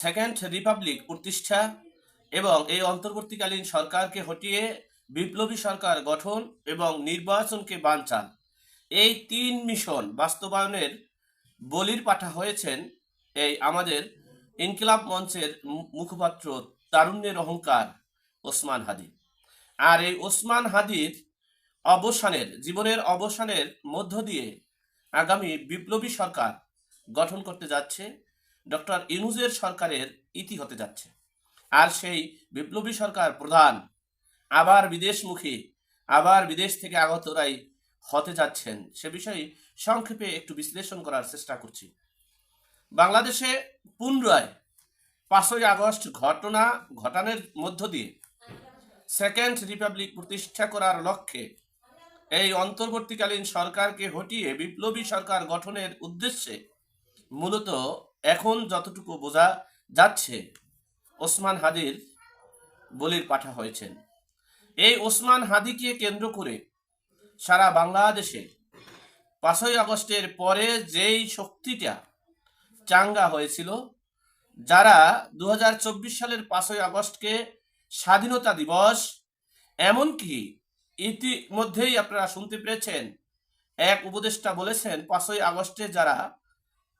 Second Republic প্রতিষ্ঠা এবং এই অন্তর্বর্তীকালীন সরকারকে হটিয়ে বিপ্লবী সরকার গঠন এবং নির্বাচনকে বানচাল। এই তিন মিশন বাস্তবায়নের বলির পাঠা হয়েছেন এই আমাদের ইনকিলাব মঞ্চের মুখপাত্র তারুণ্যের অহংকার ওসমান হাদি। আর এই ওসমান হাদির অবসানের, জীবনের অবসানের মধ্য দিয়ে আগামী বিপ্লবী সরকার গঠন করতে যাচ্ছে। ডক্টর ইনুজের সরকারের ইতি হতে যাচ্ছে। আর সেই বিপ্লবী সরকার প্রধান আবার বিদেশমুখী, আবার বিদেশ থেকে আগতরাই হতে যাচ্ছেন, সে বিষয়ে সংক্ষেপে একটু বিশ্লেষণ করার চেষ্টা করছি। বাংলাদেশে পুনরায় পাঁচই আগস্ট ঘটনা ঘটানোর মধ্য দিয়ে সেকেন্ড রিপাবলিক প্রতিষ্ঠা করার লক্ষ্যে এই অন্তর্বর্তীকালীন সরকারকে হটিয়ে বিপ্লবী সরকার গঠনের উদ্দেশ্যে মূলত এখন যতটুকু বোঝা যাচ্ছে, ওসমান হাদির বলির পাঠা হয়েছেন। এই ওসমান হাদিকে কেন্দ্র করে সারা বাংলাদেশে পাঁচই আগস্টের পরে যেই শক্তিটা চাঙ্গা হয়েছিল, যারা দু হাজার চব্বিশ সালের পাঁচই আগস্টকে স্বাধীনতা দিবস, এমনকি ইতিমধ্যেই আপনারা শুনতে পেরেছেন, এক উপদেষ্টা বলেছেন, পাঁচই আগস্টে যারা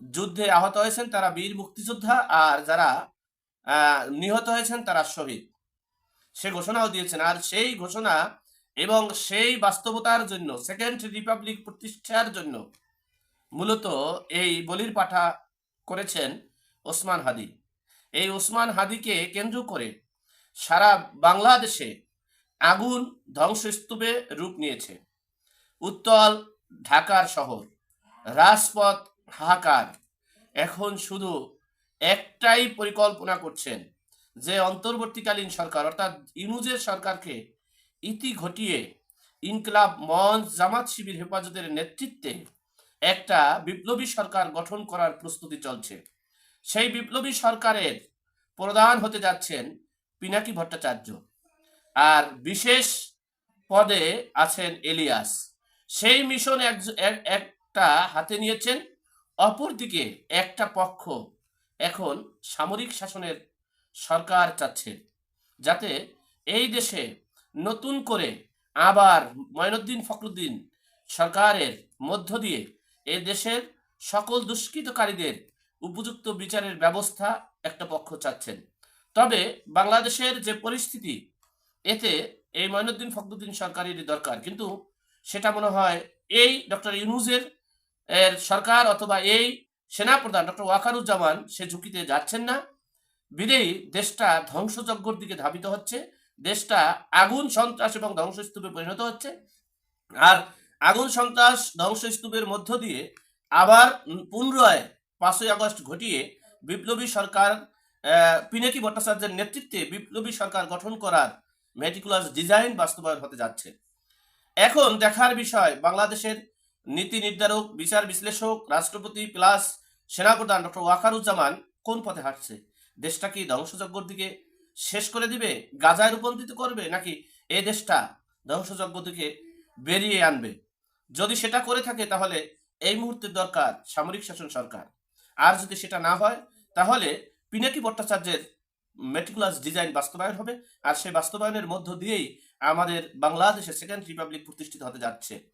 যুদ্ধে আহত হয়েছেন তারা বীর মুক্তিযোদ্ধা আর যারা নিহত হয়েছেন তারা শহীদ। সে ঘোষণাও দিয়েছেন। আর সেই ঘোষণা এবং সেই বাস্তবতার জন্য, সেকেন্ড রিপাবলিক প্রতিষ্ঠার জন্য মূলত এই বলির পাঠা করেছেন ওসমান হাদি। এই ওসমান হাদিকে কেন্দ্র করে সারা বাংলাদেশে আগুন ধ্বংসস্তূপে রূপ নিয়েছে। উত্তল ঢাকার শহর, রাজপথ হাহাকার। এখন শুধু একটাই পরিকল্পনা করছেন যে অন্তর্বর্তীকালীন সরকার, অর্থাৎ ইনুজের সরকারকে ইতি ঘটিয়ে ইনকলাব মঞ্চ, জামাত শিবির হেফাজতের নেতৃত্বে একটা বিপ্লবী সরকার গঠন করার প্রস্তুতি চলছে। সেই বিপ্লবী সরকারের প্রধান হতে যাচ্ছেন পিনাকি ভট্টাচার্য। আর বিশেষ পদে আছেন এলিয়াস। সেই মিশন এক- এক- একটা হাতে নিয়েছেন অপরদিকে একটা পক্ষ এখন সামরিক শাসনের সরকার চাচ্ছে, যাতে এই দেশে নতুন করে আবার ময়নুদ্দিন ফখরুদ্দিন সরকারের মধ্য দিয়ে এ দেশের সকল দুষ্কৃতকারীদের উপযুক্ত বিচারের ব্যবস্থা একটা পক্ষ চাচ্ছেন। তবে বাংলাদেশের যে পরিস্থিতি, এতে এই ময়নুদ্দিন ফখরুদ্দিন সরকারেরই দরকার। কিন্তু সেটা মনে হয় এই ডক্টর ইউনুজের এর সরকার অথবা এই সেনাপ্রধান ডক্টর ওয়াকারুজ্জামান সে ঝুঁকিতে যাচ্ছেন না। বিদেয়ী দেশটা ধ্বংসযজ্ঞর দিকে ধাবিত হচ্ছে। দেশটা আগুন, সন্ত্রাস এবং ধ্বংসস্তূপে পরিণত হচ্ছে। আর আগুন, সন্ত্রাস, ধ্বংসস্তূপের মধ্য দিয়ে আবার পুনরায় পাঁচই আগস্ট ঘটিয়ে বিপ্লবী সরকার পিনাকি ভট্টাচার্যের নেতৃত্বে বিপ্লবী সরকার গঠন করার মেটিকুলাস ডিজাইন বাস্তবায়ন হতে যাচ্ছে। এখন দেখার বিষয় বাংলাদেশের নীতি নির্ধারক, বিচার বিশ্লেষক, রাষ্ট্রপতি প্লাস সেনাপ্রধান ডক্টর ওয়াকারুজ্জামান কোন পথে হাঁটছে? দেশটা কি ধ্বংসযজ্ঞর দিকে শেষ করে দিবে, গাজায় রূপান্তরিত করবে, নাকি এ দেশটা ধ্বংসযজ্ঞ থেকে বেরিয়ে আনবে? যদি সেটা করে থাকে, তাহলে এই মুহূর্তে দরকার সামরিক শাসন সরকার। আর যদি সেটা না হয়, তাহলে পিনাকি ভট্টাচার্যের মেটিকুলাস ডিজাইন বাস্তবায়ন হবে, আর সেই বাস্তবায়নের মধ্য দিয়েই আমাদের বাংলাদেশে সেকেন্ড রিপাবলিক প্রতিষ্ঠিত হতে যাচ্ছে।